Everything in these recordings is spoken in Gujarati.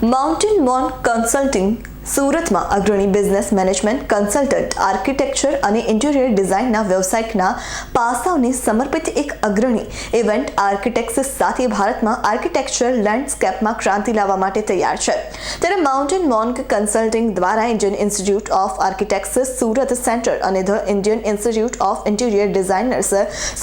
માઉન્ટેન મોન કન્સલ્ટિંગ સુરતમાં અગ્રણી બિઝનેસ મેનેજમેન્ટ કન્સલ્ટન્ટ આર્કિટેક્ચર અને ઇન્ટિરિયર ડિઝાઇનના વ્યવસાયિકના પાસાઓને સમર્પિત એક અગ્રણી ઇવેન્ટ આર્કિટેક્ટ્સ સાથે ભારતમાં આર્કિટેક્ચર લેન્ડસ્કેપમાં ક્રાંતિ લાવવા માટે તૈયાર છે. ત્યારે માઉન્ટેન મોન્ક કન્સલ્ટિંગ દ્વારા Indian institute of architects Surat centre અને the Indian institute of interior designers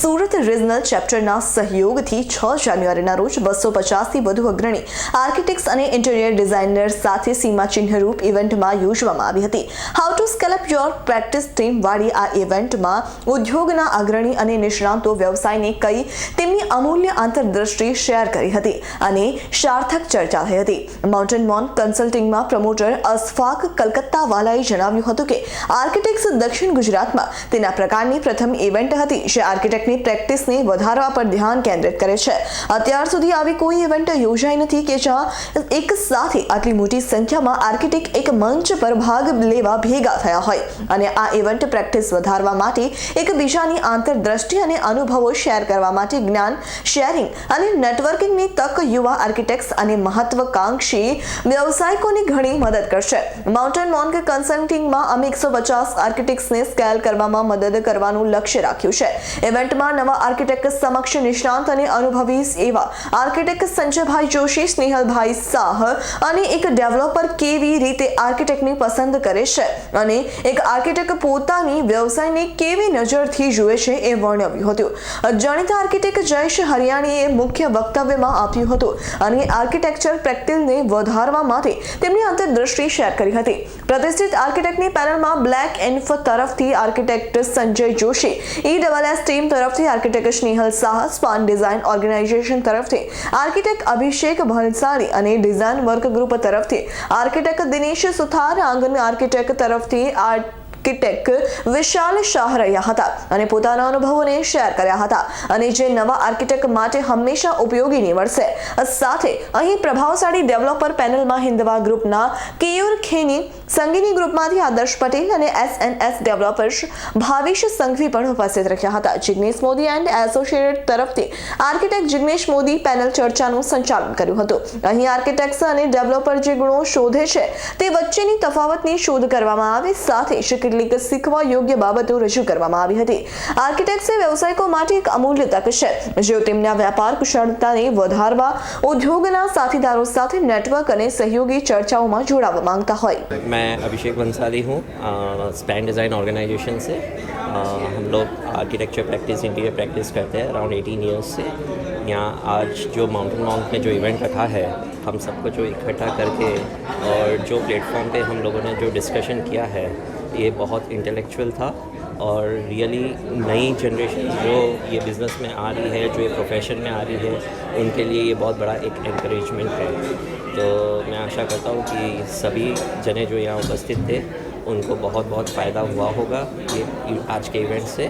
Surat regional ચેપ્ટરના સહયોગથી છ જાન્યુઆરીના રોજ બસો પચાસથી વધુ અગ્રણી આર્કિટેક્ટ્સ અને ઇન્ટિરિયર ડિઝાઇનર્સ સાથે સીમાચિહ્નરૂપ ઇવેન્ટમાં યોજવામાં આવી હતી. How to scale up your practice team વાળી આ ઇવેન્ટમાં ઉદ્યોગના અગ્રણી અને નિષ્ણાંતો વ્યવસાયને કઈ તેમની અમૂલ્ય આંતરદ્રષ્ટિ શેર કરી હતી અને સાર્થક ચર્ચા થઈ હતી. માઉન્ટેન મોન કન્સલ્ટિંગમાં પ્રમોટર અસફાક કલકત્તાવાલાએ જણાવ્યું હતું કે આર્કિટેક્ટ્સ દક્ષિણ ગુજરાતમાં તેના પ્રકારની પ્રથમ ઇવેન્ટ હતી જે આર્કિટેક્ટની પ્રેક્ટિસને વધારવા પર ધ્યાન કેન્દ્રિત કરે છે. અત્યાર સુધી આવી કોઈ ઇવેન્ટ યોજાઈ નથી કે જ્યાં એક સાથે આટલી મોટી સંખ્યામાં આર્કિટેક્ટ એક મંચ પર ભાગ લેવા ભેગા થયા હોય. અને આ ઇવેન્ટ પ્રેક્ટિસ વધારવા માટે એકબીજાની આંતરદ્રષ્ટિ અને અનુભવો શેર કરવા માટે જ્ઞાન શેરિંગ અને નેટવર્કિંગની તક યુવા આર્કિટેક્ટ્સ અને મહત્વકાંક્ષી વ્યવસાયિકોને ઘણી મદદ કરશે. માઉન્ટેન મોન્ક કન્સલ્ટિંગમાં અમે એકસો પચાસ આર્કિટેક્ટ્સને સ્કેલ કરવામાં મદદ કરવાનું લક્ષ્ય રાખ્યું છે. ઇવેન્ટમાં નવા આર્કિટેક્ટ સમક્ષ નિષ્ણાંત અને અનુભવી એવા આર્કિટેક્ટ સંજયભાઈ જોશી, સ્નેહલભાઈ શાહ અને એક ડેવલપર કેવી રીતે આર્કિટેક્ટની પસંદ કરે છે અને એક આર્કિટેક્ટ પોતાની વ્યવસાયને કેવી નજરથી જુએ છે એ વર્ણવ્યું હતું. જાણીતા આર્કિટેક્ટ જયેશ હરિયાણીએ મુખ્ય વક્તવ્યમાં આપ્યું હતું અને આર્કિટેક્ચર પ્રેક્ટિસને વધારવા માટે તેમની આંતરદ્રષ્ટિ શેર કરી હતી. પ્રતિષ્ઠિત આર્કિટેક્ટની પેનલમાં બ્લેક એન્ફ તરફથી architect Sanjay Joshi, E double S team તરફથી architect Snehal Shah, span design organisation તરફથી આર્કિટેક્ટ અભિષેક ભલસાણી અને ડિઝાઇન વર્ક ગ્રુપ તરફથી આર્કિટેક્ટ દિનેશ સુથાર આંગન આર્કિટેક્ટ તરફથી આર્કિટેક્ટ વિશાલ શાહ રહ્યા હતા અને પોતાના અનુભવોને શેર કર્યા હતા અને જે નવા આર્કિટેક્ટ માટે હંમેશા ઉપયોગી નીવડશે સાથે અહીં પ્રભાવશાળી ડેવલપર પેનલમાં હિન્દવા ગ્રુપના કેયુર ખેની સંગીની ગ્રુપમાંથી આદર્શ પટેલ અને એસએનએસ ડેવલપર્સ ભાવેશ સંઘવી પણ ઉપસ્થિત રહ્યા હતા. જિગ્નેશ મોદી એન્ડ એસોસિએટ તરફથી આર્કિટેક્ટ જિગ્નેશ મોદી પેનલ ચર્ચાનું સંચાલન કર્યું હતું. અહીં આર્કિટેક્ટ્સ અને ડેવલપર જે ગુણો શોધે છે, તે વચ્ચેની તફાવતની શોધ કરવામાં આવે, સાથે જ કેટલીક શીખવા યોગ્ય બાબતો રજૂ કરવામાં આવી હતી. આર્કિટેક્ટ્સે વ્યવસાયિકો માટે એક અમૂલ્ય તક છે, જેઓ તેમના વ્યાપાર કુશળતાને વધારવા, ઉદ્યોગના સાથીદારો સાથે નેટવર્ક અને સહયોગી ચર્ચાઓમાં જોડાવા માંગતા હોય. मैं अभिषेक बंसाली हूँ स्पैन डिज़ाइन ऑर्गेनाइजेशन से। अ, हम लोग आर्किटेक्चर प्रैक्टिस इंटीरियर प्रैक्टिस करते हैं अराउंड 18 ईयर्स से। यहाँ आज जो माउंटेन माउंट में जो इवेंट रखा है हम सबको जो इकट्ठा करके और जो प्लेटफॉर्म पे हम लोगों ने जो डिस्कशन किया है ये बहुत इंटेलेक्चुअल था और रियली नई जनरेशन जो ये बिज़नेस में आ रही है जो ये प्रोफेशन में आ रही है उनके लिए ये बहुत बड़ा एक एनकरेजमेंट है। तो मैं आशा करता हूँ कि सभी जने जो यहाँ उपस्थित थे उनको बहुत बहुत फ़ायदा हुआ होगा ये आज के इवेंट से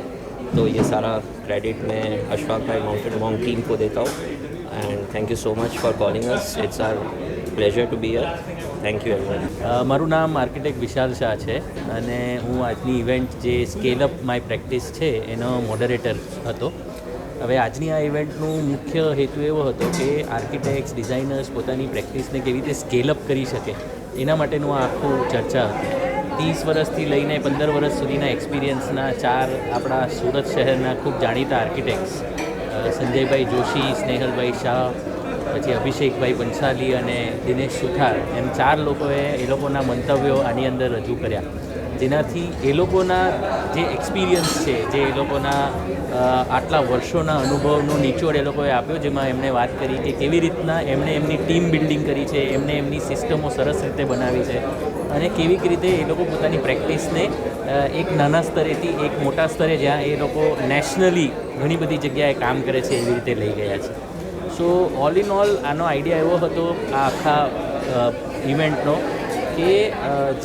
तो ये सारा क्रेडिट मैं अशफाक भाई माउंटेन मॉन्ग टीम को देता हूँ and thank you so much for calling us it's our pleasure to be here thank you everyone uh, મારું નામ આર્કિટેક્ટ વિશાલ શાહ છે અને હું આજની ઇવેન્ટ જે સ્કેલ અપ માય પ્રેક્ટિસ છે એનો મોડરેટર હતો હવે આજની આ ઇવેન્ટનું મુખ્ય હેતુ એવો હતો કે આર્કિટેક્ટ્સ ડિઝાઇનર્સ પોતાની પ્રેક્ટિસને કેવી રીતે સ્કેલ અપ કરી શકે એના માટેનું આ આખું ચર્ચા હતી. ત્રીસ વર્ષથી લઈને પંદર વર્ષ સુધીના એક્સપિરિયન્સના ચાર આપણા સુરત શહેરના ખૂબ જાણીતા આર્કિટેક્ટ્સ સંજયભાઈ જોશી, સ્નેહલભાઈ શાહ, પછી અભિષેકભાઈ બંસાલી અને દિનેશ સુથાર એમ ચાર લોકોએ એ લોકોના મંતવ્યો આની અંદર રજૂ કર્યા. જેનાથી એ લોકોના જે એક્સપિરિયન્સ છે, જે એ લોકોના આટલા વર્ષોના અનુભવનો નિચોડ એ લોકોએ આપ્યો, જેમાં એમણે વાત કરી કે કેવી રીતના એમણે એમની ટીમ બિલ્ડિંગ કરી છે, એમણે એમની સિસ્ટમો સરસ રીતે બનાવી છે અને કેવી રીતે એ લોકો પોતાની પ્રેક્ટિસને એક નાના સ્તરેથી એક મોટા સ્તરે જ્યાં એ લોકો નેશનલી ઘણી બધી જગ્યાએ કામ કરે છે, એવી રીતે લઈ ગયા છે. સો ઓલ ઇન ઓલ આનો આઈડિયા એવો હતો આ આખા ઇવેન્ટનો કે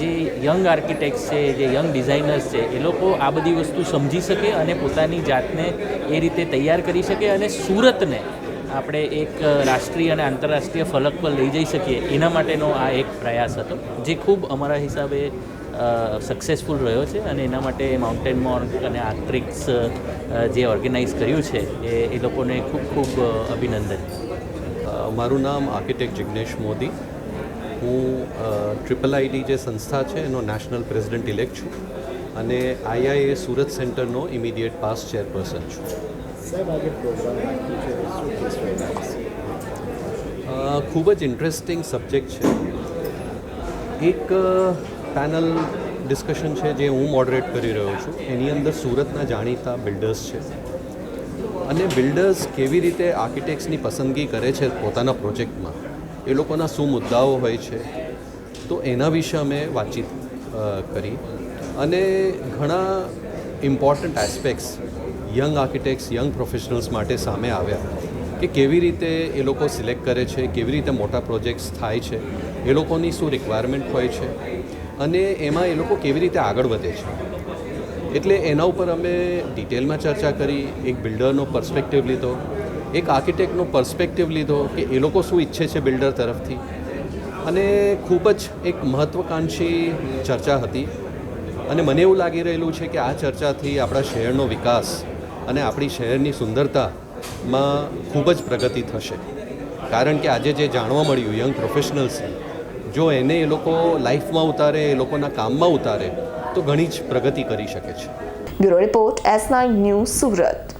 જે યંગ આર્કિટેક્ટ્સ છે, જે યંગ ડિઝાઇનર્સ છે, એ લોકો આ બધી વસ્તુ સમજી શકે અને પોતાની જાતને એ રીતે તૈયાર કરી શકે અને સુરતને આપણે એક રાષ્ટ્રીય અને આંતરરાષ્ટ્રીય ફલક પર લઈ જઈ શકીએ. એના માટેનો આ એક પ્રયાસ હતો, જે ખૂબ અમારા હિસાબે સક્સેસફુલ રહ્યો છે અને એના માટે માઉન્ટેન મોર્ક અને આર્ટ્રિક્સ જે ઓર્ગેનાઇઝ કર્યું છે, એ એ લોકોને ખૂબ ખૂબ અભિનંદન. મારું નામ આર્કિટેક્ટ જિગ્નેશ મોદી. હું ટ્રિપલ આઈડી જે સંસ્થા છે એનો નેશનલ પ્રેસિડેન્ટ ઇલેક્ટ છું અને આઈઆઈએ સુરત સેન્ટરનો ઇમિડિયેટ પાસ ચેરપર્સન છું. ખૂબ જ ઇન્ટરેસ્ટિંગ સબ્જેક્ટ છે. એક પેનલ ડિસ્કશન છે જે હું મોડરેટ કરી રહ્યો છું. એની અંદર સુરતના જાણીતા બિલ્ડર્સ છે. અને બિલ્ડર્સ કેવી રીતે આર્કિટેક્ટ્સની પસંદગી કરે છે પોતાના પ્રોજેક્ટમાં એ લોકોના શું મુદ્દાઓ હોય છે, તો એના વિશે અમે વાતચીત કરી. અને ઘણા important aspects young architects young professionals માટે સામે આવ્યા કે કેવી રીતે એ લોકો સિલેક્ટ કરે છે, કેવી રીતે મોટા પ્રોજેક્ટ્સ થાય છે, એ લોકોની શું રિક્વાયરમેન્ટ હોય છે અને એમાં એ લોકો કેવી રીતે આગળ વધે છે. એટલે એના ઉપર અમે ડિટેલમાં ચર્ચા કરી, એક બિલ્ડરનો પર્સપેક્ટિવ લીધો. એક આર્કિટેક્ટનો પર્સપેક્ટિવ લીધો કે એ લોકો શું ઈચ્છે છે બિલ્ડર તરફથી. અને ખૂબ જ એક મહત્ત્વાકાંક્ષી ચર્ચા હતી. અને મને એવું લાગી રહેલું છે કે આ ચર્ચાથી આપણા શહેરનો વિકાસ અને આપણી શહેરની સુંદરતામાં ખૂબ જ પ્રગતિ થશે. કારણ કે આજે જે જાણવા મળ્યું યંગ પ્રોફેશનલ્સને જો એને એ લોકો લાઈફમાં ઉતારે, એ લોકોના કામમાં ઉતારે, તો ઘણી જ પ્રગતિ કરી શકે છે. Bureau report S nine news Surat.